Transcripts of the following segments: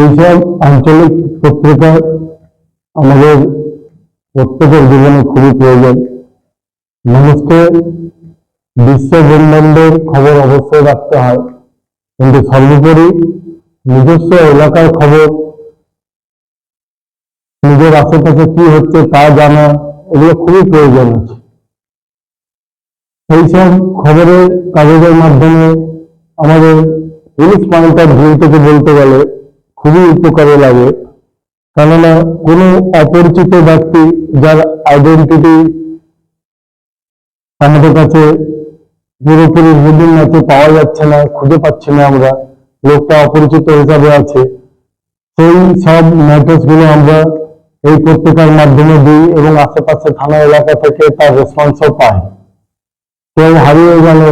এইসব আঞ্চলিক পত্রিকা আমাদের প্রত্যেকের জীবনে খুবই প্রয়োজন। মানুষকে বিশ্ব ব্রহ্মাণ্ডের খবর অবশ্যই রাখতে হয়। কিন্তু সর্বোপরি নিজস্ব এলাকার খবর, নিজের আশেপাশে কি হচ্ছে তা জানা, এগুলো খুবই প্রয়োজন আছে। এইসব খবরের কাগজের মাধ্যমে আমাদের পুলিশ অফ ভিউ থেকে বলতে গেলে খুবই উপকারে লাগে। কেননা কোনো অপরিচিত ব্যক্তি যার আইডেন্টিটি আমাদের কাছে পুরোপুরি বুঝুন আছে পাওয়া যাচ্ছে না, খুঁজে পাচ্ছি না আমরা, লোকটা অপরিচিত হিসাবে আছে, সেই সব ম্যাটার্সগুলো আমরা এই পত্রিকার মাধ্যমে দিই এবং আশেপাশে থানা এলাকা থেকে তার রেসপন্সও পাই। কেউ হারিয়ে গেল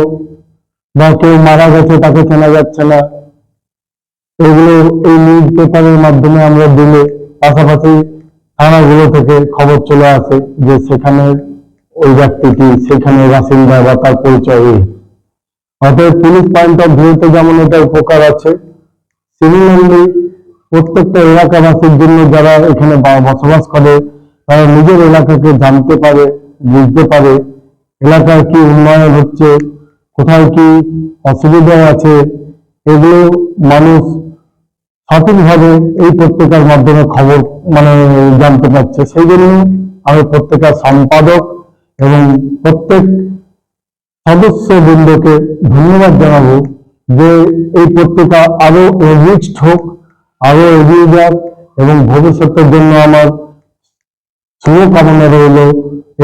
বা কেউ মারা গেছে তাকে চেনা যাচ্ছে না এগুলো এই নিউজ পেপারের মাধ্যমে আমরা দিলে পাশাপাশি থানাগুলো থেকে খবর চলে আসে যে সেখানে ওই ব্যক্তিটি, সেখানে বাসিন্দা বা তার পরিচয়। অতএব পুলিশ পয়েন্ট অফ ভিউতে যেমন এটা উপকার আছে সিমিলারলি প্রত্যেকটা এলাকাবাসীর জন্য যারা এখানে বসবাস করে, তারা নিজের এলাকাকে জানতে পারে, বুঝতে পারে, এলাকার কি উন্নয়ন হচ্ছে, কোথায় কি অসুবিধা আছে এগুলো মানুষ সঠিকভাবে এই পত্রিকার মাধ্যমে খবর মানে জানতে পারছে। সেই জন্য আমি পত্রিকার সম্পাদক এবং প্রত্যেক সদস্য বৃন্দকে ধন্যবাদ জানাব যে এই পত্রিকা আরও রিচড হোক, আরও এগিয়ে যাক এবং ভবিষ্যতের জন্য আমার শুভকামনা রইল।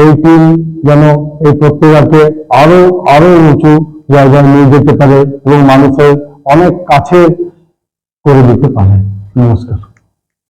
এই টিম যেন এই পত্রিকাকে আরও আরও উঁচু জায়গায় নিয়ে যেতে পারে এবং মানুষের অনেক কাছে করে দিতে পারে নমস্কার।